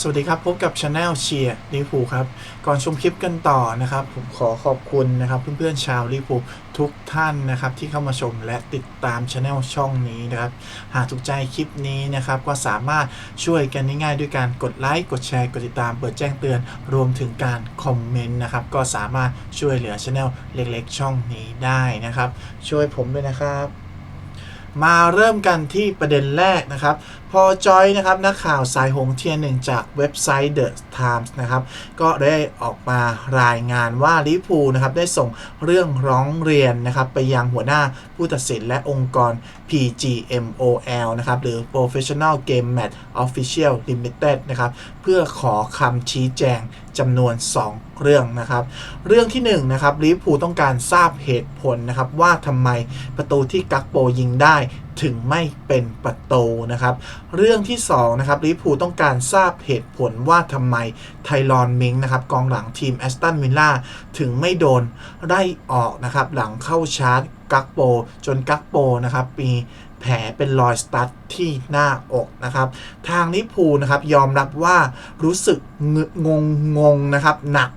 สวัสดีครับ พบกับช anel เชียร์ลิฟูครับ ก่อนชมคลิปกันต่อนะครับ ผมขอขอบคุณนะครับ เพื่อนๆชาวลิฟูทุกท่านนะครับ ที่เข้ามาชมและติดตามช anel ช่องนี้นะครับ หากถูกใจคลิปนี้นะครับ ก็สามารถช่วยกันง่ายๆ ด้วยการกดไลค์กดแชร์กดติดตามเปิดแจ้งเตือน รวมถึงการคอมเมนต์นะครับ ก็สามารถช่วยเหลือช anel เล็กๆ ช่องนี้ได้นะครับ ช่วยผมด้วยนะครับ มาเริ่มกันที่ประเด็นแรกนะครับ พอจอยนะครับนักข่าวสายหงเทียนหนึ่งจากเว็บไซต์ The Times นะครับ ก็ได้ออกมารายงานว่าลิพูนะครับได้ส่งเรื่องร้องเรียนนะครับไปยังหัวหน้าผู้ตัดสินและองค์กร PGMOL นะครับ หรือ Professional Game Match Official Limited นะครับ เพื่อขอคำชี้แจง จำนวน 2 เรื่องนะครับ เรื่องที่1นะครับลิเวอร์พูลต้องการทราบเหตุผลนะครับว่าทำไมประตูที่กักโปยิงได้ถึงไม่เป็นประตูนะครับ เรื่องที่2นะครับลิเวอร์พูลต้องการทราบเหตุผลว่าทำไมไทรอนมิงนะครับกองหลังทีมแอสตันวิลล่าถึงไม่โดนไล่ออกนะครับหลังเข้าชาร์จกักโป จนกักโปนะครับมีแผลเป็นรอยสตัด ที่หน้าอกนะครับ ทางลิพูนะครับยอมรับว่ารู้สึกงงงงนะครับหนัก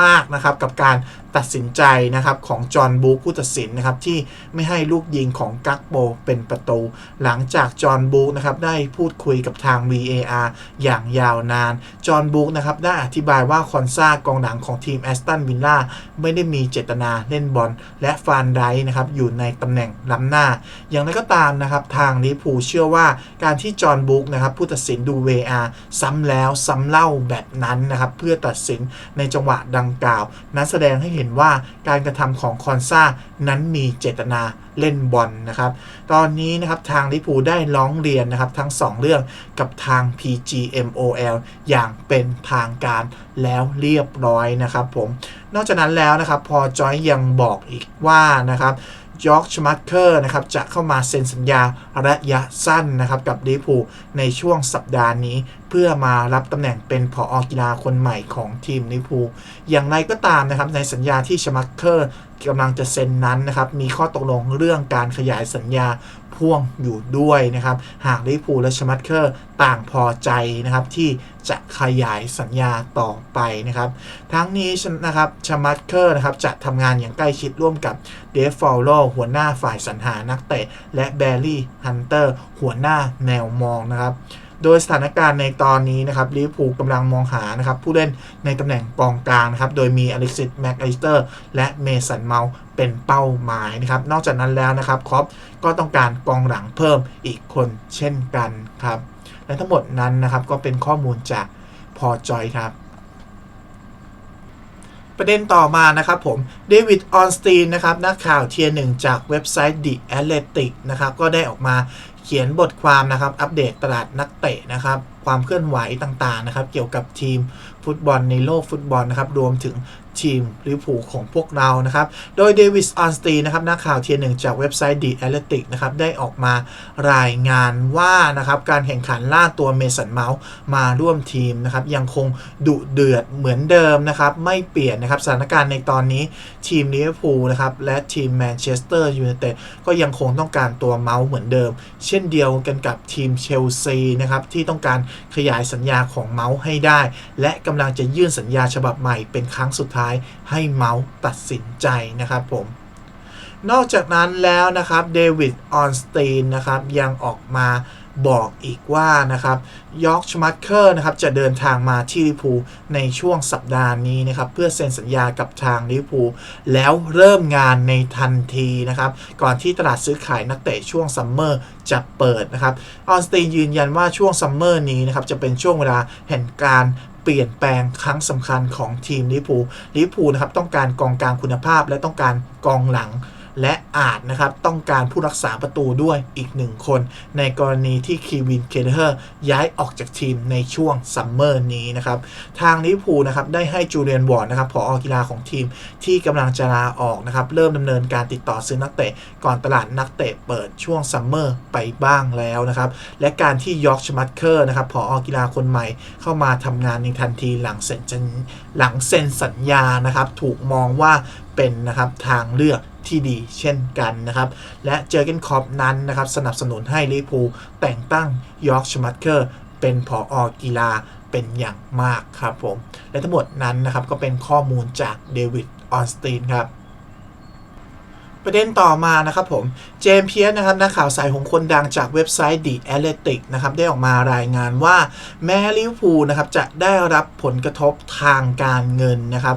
มากๆนะครับกับการตัดสินใจนะครับของจอห์นบูผู้ตัดสินนะครับที่ไม่ให้ลูกยิงของกักโปเป็นประตู หลังจากจอห์นบูนะครับได้พูดคุยกับทาง VAR อย่างยาวนาน จอห์นบูนะครับได้อธิบายว่าคอนซากองหลังของทีมแอสตันวิลล่าไม่ได้มีเจตนาเล่นบอลและฟานไดนะครับอยู่ในตำแหน่งล้ำหน้า อย่างไรก็ตามนะครับทางลิพูเชื่อว่าว่าการที่จอห์นบุ๊กนะครับผู้ตัดสินดู VAR ซ้ำแล้วซ้ำเล่าแบบนั้นนะครับเพื่อตัดสินในจังหวะดังกล่าว นั้นแสดงให้เห็นว่าการกระทำของคอนซานั้นมีเจตนาเล่นบอลนะครับ ตอนนี้นะครับทางลิเวอร์พูได้ร้องเรียนนะครับทั้ง 2 เรื่องกับทาง PGMOL อย่างเป็นทางการแล้วเรียบร้อยนะครับผม นอกจากนั้นแล้วนะครับพอจอยยังบอกอีกว่านะครับ ยอร์กชมัตเคอร์นะครับจะเข้ามาเซ็นสัญญาระยะสั้นนะครับกับลิเวอร์พูลในช่วงสัปดาห์นี้ เพื่อมารับตำแหน่งเป็นผออกีฬาคนใหม่ของทีมลิเวอร์พูลอย่างไรก็ตามนะครับในสัญญาที่ชมัตเคอร์กำลังจะเซ็นนั้นนะครับมีข้อตกลงเรื่องการขยายสัญญา พ่วงอยู่ด้วยนะครับ หากลิพูและชมัตเคอร์ต่างพอใจนะครับที่จะขยายสัญญาต่อไปนะครับ ทั้งนี้นะครับชมัตเคอร์นะครับจะทำงานอย่างใกล้ชิดร่วมกับเดฟฟอลโลหัวหน้าฝ่ายสรรหานักเตะ และแบร์รี่ฮันเตอร์หัวหน้าแนวมองนะครับ โดยสถานการณ์ในตอนนี้นะครับลิเวอร์พูลกำลังมองหานะครับผู้เล่นในตำแหน่งกองกลางนะครับโดยมีอเล็กซิสแม็กไอสเตอร์และเมสันเมาเป็นเป้าหมายนะครับนอกจากนั้นแล้วนะครับครอปก็ต้องการกองหลังเพิ่มอีกคนเช่นกันครับและทั้งหมดนั้นนะครับก็เป็นข้อมูลจากพอจอยครับประเด็นต่อมานะครับผมเดวิดออนสตีนนะครับนักข่าวเทียร์หนึ่งจากเว็บไซต์ The Athletic นะครับก็ได้ออกมา เขียนบทความนะครับ อัปเดตตลาดนักเตะนะครับ ความเคลื่อนไหวต่างๆนะครับ เกี่ยวกับทีมฟุตบอลในโลกฟุตบอลนะครับ รวมถึงทีมลิเวอร์พูของพวกเรานะครับ โดยเดวิสออนสตีนะครับนักข่าวเทียหนึ่งจากเว็บไซต์ The Athletic นะครับ ได้ออกมารายงานว่านะครับ การแข่งขันล่าตัวเมสันเมาส์มาร่วมทีมนะครับ ยังคงดุเดือดเหมือนเดิมนะครับ ไม่เปลี่ยนนะครับ สถานการณ์ในตอนนี้ทีมลิเวอร์พูลนะครับ และทีมแมนเชสเตอร์ยูไนเต็ดก็ยังคงต้องการตัวเมาส์เหมือนเดิม เช่นเดียวกันกับทีมเชลซีนะครับ ที่ต้องการขยายสัญญาของเมาส์ให้ได้ และกำลังจะยื่นสัญญาฉบับใหม่เป็นครั้งสุดท้ายให้เมาส์ตัดสินใจนะครับผมนอกจากนั้นแล้วนะครับเดวิดออนสตีนนะครับยังออกมา บอกอีกว่านะครับยอร์กชมัตเคอร์นะครับจะเดินทางมาที่ลิพูในช่วงสัปดาห์นี้นะครับเพื่อเซ็นสัญญากับทางลิพูแล้วเริ่มงานในทันทีนะครับก่อนที่ตลาดซื้อขายนักเตะช่วงซัมเมอร์จะเปิดนะครับออนสตีนยืนยันว่าช่วงซัมเมอร์นี้นะครับจะเป็นช่วงเวลาแห่งการเปลี่ยนแปลงครั้งสำคัญของทีมลิเวอร์พูลลิเวอร์พูนะครับต้องการกองกลางคุณภาพและต้องการกองหลัง และอาจนะครับต้องการผู้รักษาประตูด้วยอีกหนึ่งคน ในกรณีที่คีวินเคเดอร์ย้ายออกจากทีมในช่วงซัมเมอร์นี้นะครับทางลิเวอร์พูลนะครับได้ให้จูเลียนวอร์ดนะครับผอกีฬาของทีมที่กำลังจะลาออกนะครับเริ่มดำเนินการติดต่อซื้อนักเตะก่อนตลาดนักเตะเปิดช่วงซัมเมอร์ไปบ้างแล้วนะครับและการที่ยอร์กชมัตเคอร์นะครับผอกีฬาคนใหม่เข้ามาทำงานในทันทีหลังเซ็นหลังเซ็นสัญญานะครับถูกมองว่าเป็นนะครับทางเลือก ที่ดีเช่นกันนะครับ และเจอร์เกนคอปนั้นนะครับ สนับสนุนให้ลิพูแต่งตั้งยอร์กชมัตเคอร์เป็นผออกีฬาเป็นอย่างมากครับผม และทั้งหมดนั้นนะครับก็เป็นข้อมูลจากเดวิดออนสตีนครับ ประเด็นต่อมานะครับผม เจมเพียสนะครับนักข่าวสายของคนดังจากเว็บไซต์ The Athletic นะครับได้ออกมารายงานว่าแม้ลิเวอร์พูลนะครับจะได้รับผลกระทบทางการเงินนะครับ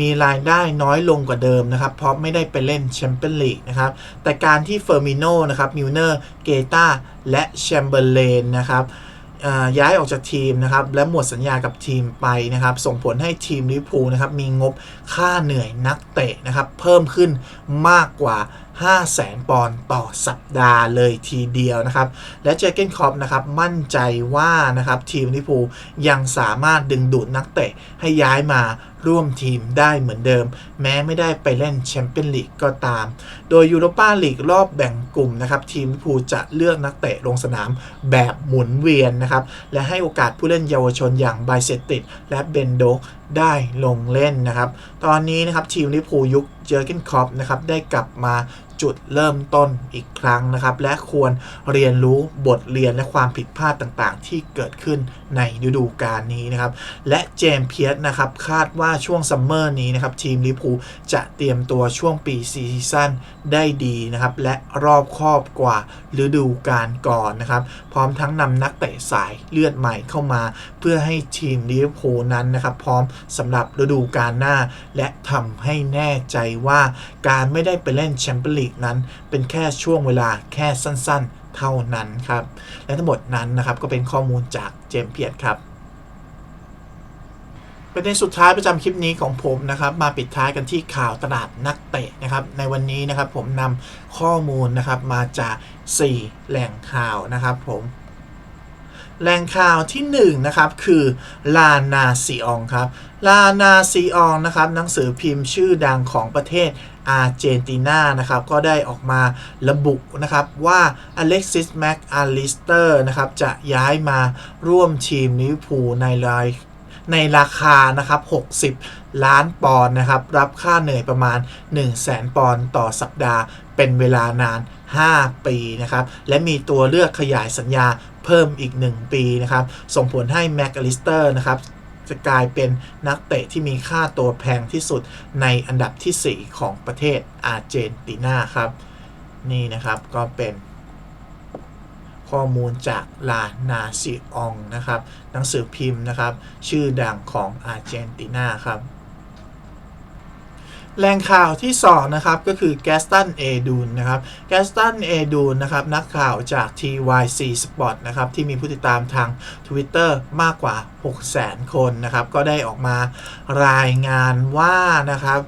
มีรายได้น้อยลงกว่าเดิมนะครับ เพราะไม่ได้ไปเล่นแชมเปี้ยนลีกนะครับ แต่การที่เฟอร์มิโนนะครับมิลเนอร์เกตาและแชมเบอร์เลนนะครับ ย้ายออกจากทีมนะครับและหมดสัญญากับทีมไปนะครับส่งผลให้ทีมลิเวอร์พูลนะครับมีงบค่าเหนื่อยนักเตะนะครับเพิ่มขึ้นมากกว่า 5 0 0แสนปอนด์ต่อสัปดาห์เลยทีเดียวนะครับและเจเกนคอปนะครับมั่นใจว่านะครับทีมลิเวอร์พูลยังสามารถดึงดูดนักเตะให้ย้ายมา ร่วมทีมได้เหมือนเดิม แม้ไม่ได้ไปเล่นแชมเปี้ยนลีกก็ตาม โดยยูโรปาลีกรอบแบ่งกลุ่มนะครับทีมลิพูจะเลือกนักเตะลงสนามแบบหมุนเวียนนะครับและให้โอกาสผู้เล่นเยาวชนอย่างไบเซติดและเบนโดกได้ลงเล่นนะครับ ตอนนี้นะครับทีมลิพูยุคเจอร์กินคอปนะครับได้กลับมา จุดเริ่มต้นอีกครั้งนะครับ และควรเรียนรู้บทเรียนและความผิดพลาดต่างๆ ที่เกิดขึ้นในฤดูกาลนี้นะครับ และเจมเพียสนะครับคาดว่าช่วงซัมเมอร์นี้นะครับทีมลิพูจะเตรียมตัวช่วงปีซีซั่นได้ดีนะครับ และรอบครอบกว่าฤดูกาลก่อนนะครับ พร้อมทั้งนำนักเตะสายเลือดใหม่เข้ามา เพื่อให้ทีมลิพูนั้นนะครับพร้อมสำหรับฤดูกาลหน้า และทำให้แน่ใจว่าการไม่ได้ไปเล่นแชมเปี้ยนลีกนั้นเป็นแค่ช่วงเวลาแค่สั้นๆ เท่านั้นครับ และทั้งหมดนั้นนะครับก็เป็นข้อมูลจากเจมเพียร์ครับประเด็นสุดท้ายประจำคลิปนี้ของผมนะครับ มาปิดท้ายกันที่ข่าวตลาดนักเตะนะครับ ในวันนี้นะครับผมนำข้อมูลนะครับมาจาก 4 แหล่งข่าวนะครับผม แหล่งข่าวที่1นะครับคือลานาซีองครับลานาซีองนะครับหนังสือพิมพ์ชื่อดังของประเทศอาร์เจนตินานะครับก็ได้ออกมาระบุนะครับว่าอเล็กซิสแม็กอาลิสเตอร์นะครับจะย้ายมาร่วมทีมลิวพูในรายในราคานะครับ 60 ล้านปอนด์นะครับ รับค่าเหนื่อยประมาณ 1 0 0 0 0แสนปอนด์ต่อสัปดาห์ เป็นเวลานาน 5 ปีนะครับ และมีตัวเลือกขยายสัญญา เพิ่มอีก 1 ปีนะครับ ส่งผลให้แม็กอลิสเตอร์นะครับจะกลายเป็นนักเตะที่มีค่าตัวแพงที่สุดในอันดับทีสี่ 4 ของประเทศอาร์เจนตินาครับ นี่นะครับก็เป็นข้อมูลจากลานาซิองนะครับ หนังสือพิมพ์นะครับ ชื่อดังของอาร์เจนตินาครับ แหล่งข่าวที่ 2 นะครับ ก็คือแกสตันเอดูนนะครับแกสตันเอดูนนะครับ นักข่าวจาก TYC Sport นะครับ ที่มีผู้ติดตามทาง Twitter มากกว่า 600,000 คนนะครับ ก็ได้ออกมารายงานว่านะครับ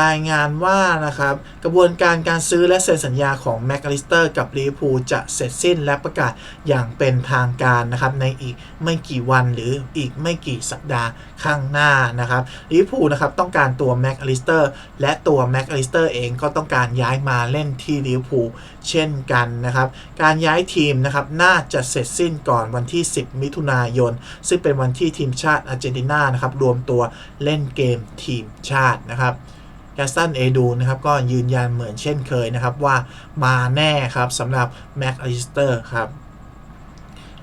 รายงานว่านะครับกระบวนการการซื้อและเซ็นสัญญาของแม็กอลิสเตอร์กับลิเวอร์พูลจะเสร็จสิ้นและประกาศอย่างเป็นทางการนะครับในอีกไม่กี่วันหรืออีกไม่กี่สัปดาห์ข้างหน้านะครับลิเวอร์พูลนะครับต้องการตัวแม็กอลิสเตอร์และตัวแม็กอลิสเตอร์เองก็ต้องการย้ายมาเล่นที่ลิเวอร์พูลเช่นกันนะครับการย้ายทีมนะครับน่าจะเสร็จสิ้นก่อนวันที่ 10 มิถุนายน ซึ่งเป็นวันที่ทีมชาติอาร์เจนตินานะครับรวมตัวเล่นเกมทีมชาตินะครับ แอสตันเอดูนะครับก็ยืนยันเหมือนเช่นเคยนะครับว่ามาแน่ครับสำหรับแม็กอลิสเตอร์ครับ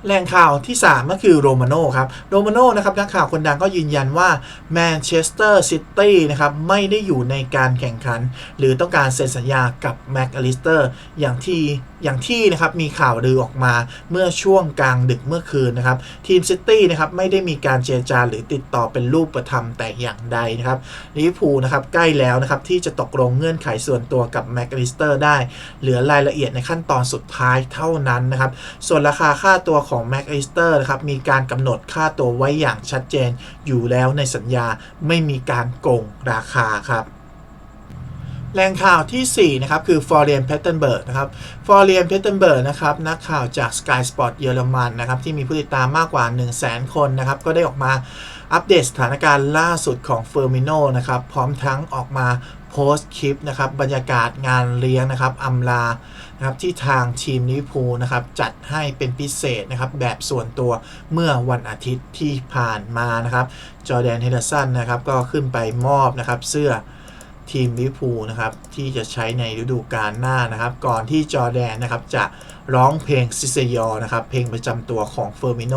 แหล่งข่าวที่ 3 ก็คือโรมาโน่ครับโรมาโน่นะครับนักข่าวคนดังก็ยืนยันว่าแมนเชสเตอร์ซิตี้นะครับไม่ได้อยู่ในการแข่งขัน หรือต้องการเซ็นสัญญากับแม็กอลิสเตอร์อย่างที่อย่างที่นะครับมีข่าวลือออกมาเมื่อช่วงกลางดึกเมื่อคืนนะครับทีมซิตี้นะครับไม่ได้มีการเจรจาหรือติดต่อเป็นรูปธรรมแต่อย่างใดนะครับลิเวอร์พูลนะครับใกล้แล้วนะครับที่จะตกลงเงื่อนไขส่วนตัวกับแม็กอลิสเตอร์ได้ เหลือรายละเอียดในขั้นตอนสุดท้ายเท่านั้นนะครับส่วนราคาค่าตัวของแม็กอลิสเตอร์นะครับมีการกำหนดค่าตัวไว้อย่างชัดเจนอยู่แล้วในสัญญาไม่มีการโกงราคาครับแหล่งข่าวที่ 4 นะครับ คือฟอร์เรียนเพตเทนเบิร์กนะครับฟอร์เรียนเพตเทนเบิร์กนะครับ นักข่าวจาก Sky Sport เยอรมันนะครับ ที่มีผู้ติดตามมากกว่า 1 0 0 0 0แคนนะครับ ก็ได้ออกมาอัปเดตสถานการณ์ล่าสุดของเฟอร์มิโนนะครับ พร้อมทั้งออกมา โพสต์คลิปนะครับบรรยากาศงานเลี้ยงนะครับอำลานะครับที่ทางทีมลิเวอร์พูลนะครับจัดให้เป็นพิเศษนะครับแบบส่วนตัวเมื่อวันอาทิตย์ที่ผ่านมานะครับจอแดนเฮเดอร์สันนะครับก็ขึ้นไปมอบนะครับเสื้อทีมลิเวอร์พูลนะครับที่จะใช้ในฤดูกาลหน้านะครับ ก่อนที่จอแดนนะครับจะร้องเพลงซิเซยอนะครับเพลงประจำตัวของเฟอร์มิโน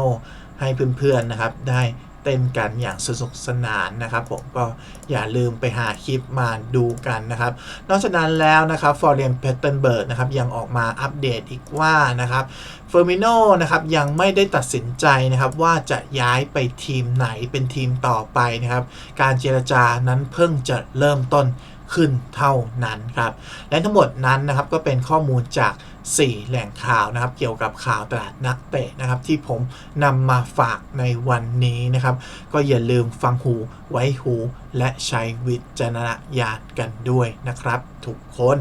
ให้เพื่อนๆนะครับได้ เต้นกันอย่างสนุกสนานนะครับผมก็อย่าลืมไปหาคลิปมาดูกันนะครับ นอกจากนั้นแล้วนะครับฟอร์เรนเพตเทนเบิร์ดนะครับยังออกมาอัปเดตอีกว่านะครับเฟอร์มิโนนะครับยังไม่ได้ตัดสินใจนะครับว่าจะย้ายไปทีมไหนเป็นทีมต่อไปนะครับ การเจรจานั้นเพิ่งจะเริ่มต้น ขึ้นเท่านั้นครับ และทั้งหมดนั้นนะครับก็เป็นข้อมูลจาก 4 แหล่งข่าวนะครับ เกี่ยวกับข่าวตลาดนักเตะนะครับ ที่ผมนำมาฝากในวันนี้นะครับ ก็อย่าลืมฟังหูไว้หู และใช้วิจารณญาณกันด้วยนะครับ ทุกคน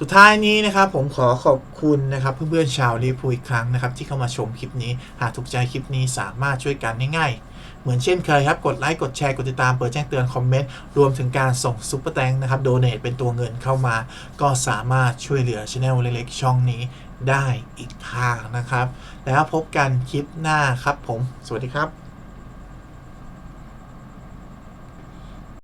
สุดท้ายนี้นะครับผมขอขอบคุณนะครับเพื่อนๆชาวลิเวอร์พูอีกครั้งนะครับที่เข้ามาชมคลิปนี้ หากถูกใจคลิปนี้สามารถช่วยกันง่ายๆ เหมือนเช่นเคยครับ กดไลค์กดแชร์กดติดตามเปิดแจ้งเตือนคอมเมนต์รวมถึงการส่งซุปเปอร์แตงนะครับโดเน a เป็นตัวเงินเข้ามา ก็สามารถช่วยเหลือช anel เล็กๆ ช่องนี้ได้อีกทางนะครับ แล้วพบกันคลิปหน้าครับผม สวัสดีครับ